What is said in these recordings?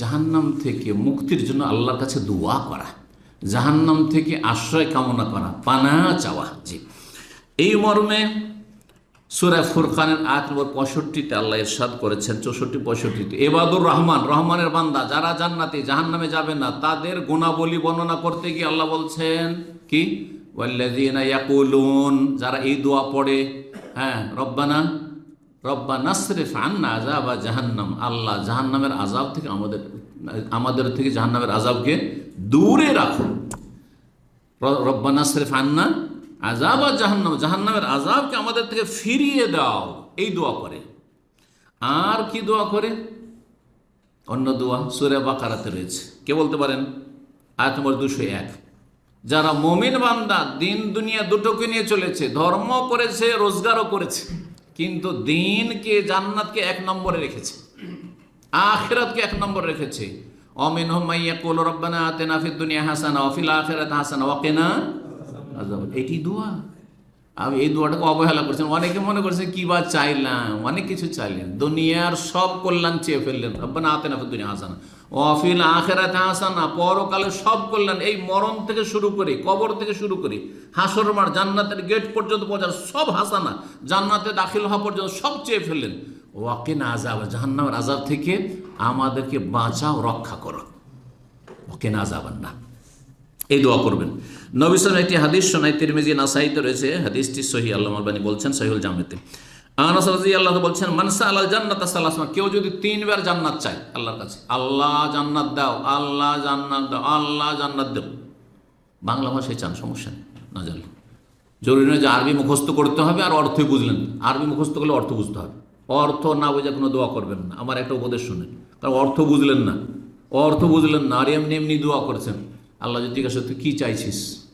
জাহান্নাম থেকে মুক্তির জন্য আল্লাহর কাছে দোয়া করা, জাহান্নাম থেকে আশ্রয় কামনা করা পানা চাওয়া। জি। এই মর্মে সুরা ফুরকানের আট নম্বর পঁয়ষট্টিতে আল্লাহ ইরশাদ করেছেন, চৌষট্টি, পঁয়ষট্টিতে। এবাদুর রহমান, রহমানের বান্দা, যারা জান্নাতি, জাহান্নামে যাবে না, তাদের গুণাবলী বর্ণনা করতে গিয়ে আল্লাহ বলছেন, কি? ওয়াল্লাযীনা ইয়াকুলুন, যারা এই দোয়া পড়ে হ্যাঁ রব্বানা রব্বা নাসরিফ আন্না আযাবা জাহান্নাম, আল্লাহ জাহান্নামের আযাব থেকে আমাদের আমাদের থেকে জাহান্নামের আজাবকে দূরে রাখো। রব্বা শরীফ আন্না আজাব আর জাহান্নাম, জাহান্নামের আজাবকে আমাদের থেকে ফিরিয়ে দাও। এই দোয়া করে। আর কি দোয়া করে? অন্য দোয়া সুরে বাকারাতে রয়েছে। কে বলতে পারেন? আয়াত নম্বর দুশো এক। যারা মমিন বান্দা দিন দুনিয়া দুটোকে নিয়ে চলেছে, ধর্ম করেছে, রোজগারও করেছে কিন্তু দিনকে জান্নাতকে এক নম্বরে রেখেছে। আখেরাতকে এক নম্বরে রেখেছে। অমিন হোমাইয়া কোল রব্বানা আতেনা ফির দুনিয়া হাসানা অফিল আখেরাত হাসানা আযাব। এটি দোয়া। আমি এই দোয়াটাকে অবহেলা করছেন অনেকে মনে করছেন কি বা চাইলাম? অনেক কিছু চাইলেন। দুনিয়ার সব কল্যাণ চেয়ে ফেললেন। রব্বানা আতেনা ফিদ দুনিয়া হাসানা। অফিল আখেরাত হাসানা। পরকালে সব কল্যাণ এই মরণ থেকে শুরু করে, কবর থেকে শুরু করে, হাসর, মার, জান্নাতের গেট পর্যন্ত পৌঁছার সব হাসানা, জান্নাতে দাখিল হওয়া পর্যন্ত সব চেয়ে ফেললেন। ওয়াকিন আজাব জাহান্নামের আজাব থেকে আমাদেরকে বাঁচাও, রক্ষা করো। ওকে না যাবেন না এই দোয়া করবেন। নবিসন একটি হাদিস শোনাই তিরমিজি, নাসাইতে রয়েছে। হাদিসটি সহি, আল্লাহ আলবানী বলছেন সহিউল জামেতে। আনাস রাজি আল্লাহ বলছেন মানসা আল্লাহ জান্নাত সাল্লাহ কেউ যদি তিনবার জান্নাত চায় আল্লাহর কাছে, আল্লাহ জান্নাত দাও, আল্লাহ জান্নাত দাও, আল্লাহ জান্নাত দাও বাংলা ভাষায় চান, সমস্যা নেই, না জানলে জরুরি নয় যে আরবি মুখস্থ করতে হবে আর অর্থই বুঝলেন আরবি মুখস্থ করলে অর্থ বুঝতে হবে। অর্থ না বুঝে কোনো দোয়া করবেন না। আমার একটা উপদেশ শুনেন। কারণ অর্থ বুঝলেন না। অর্থ বুঝলেন না। আর এমনি এমনি দোয়া করছেন। আল্লাহ যদি জিজ্ঞাসা তুই কী চাইছিস?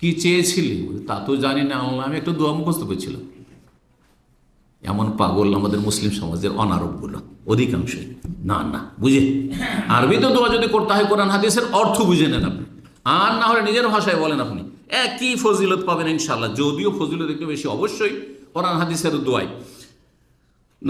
কি চেয়েছিলি? তা তো জানি না, আল্লাহ, আমি একটু দোয়া মুখস্থ করছিলাম। এমন পাগল আমাদের মুসলিম সমাজের অনারবগুলো অধিকাংশই। না না, বুঝে? আরবিতে দোয়া যদি করতে হয়, কোরআন হাদিসের অর্থ বুঝে নেন আপনি। আর না হলে নিজের ভাষায় বলেন আপনি। একই ফজিলত পাবেন ইনশাল্লাহ যদিও ফজিলত একটু বেশি, অবশ্যই কোরআন হাদিসের দোয়াই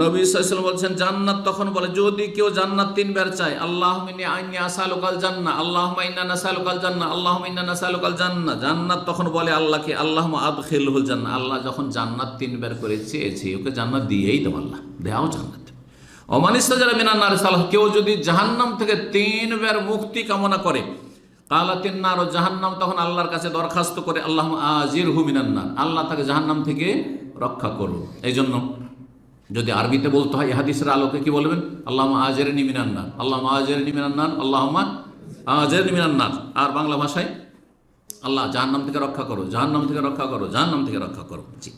নবী সাল্লাম বলছেন, জান্নাত তখন বলে, যদি কেউ জান্নাত তিনবার চায় আল্লাহ মিনি আইনি আসালুকাল জান্না আল্লাহ মাইনা নাসালুকাল জান্না আল্লাহ মাইনা নাসালুকাল জান্না জান্নাত তখন বলে আল্লাহকে আল্লাহ আদখিলহুল জান্না আল্লাহ যখন জান্নাত তিনবার করে চেয়েছে, ওকে জান্নাত দিয়েই দেব আল্লাহ দেওয়াও জান্নাত। অমানিস্তা যারা মিনান্নার সালাহ কেউ যদি জাহান্নাম থেকে তিনবার মুক্তি কামনা করে কালাতিন নার ও জাহান্নাম তখন আল্লাহর কাছে দরখাস্ত করে আল্লাহ আজির হু মিনান্নার আল্লাহ তাকে জাহান্নাম থেকে রক্ষা করুন। এই জন্য যদি আরবিতে বলতে হয় হাদিসের আলোকে কি বলবেন? আল্লাহ আজের নিমিনান্নান আল্লাহ আজের নিমিনান্নান আল্লাহ আজের নিমিনান্নান আর বাংলা ভাষায়, আল্লাহ জাহান্নাম থেকে রক্ষা করো, জাহান্নাম থেকে রক্ষা করো, জাহান্নাম থেকে রক্ষা করো। জি।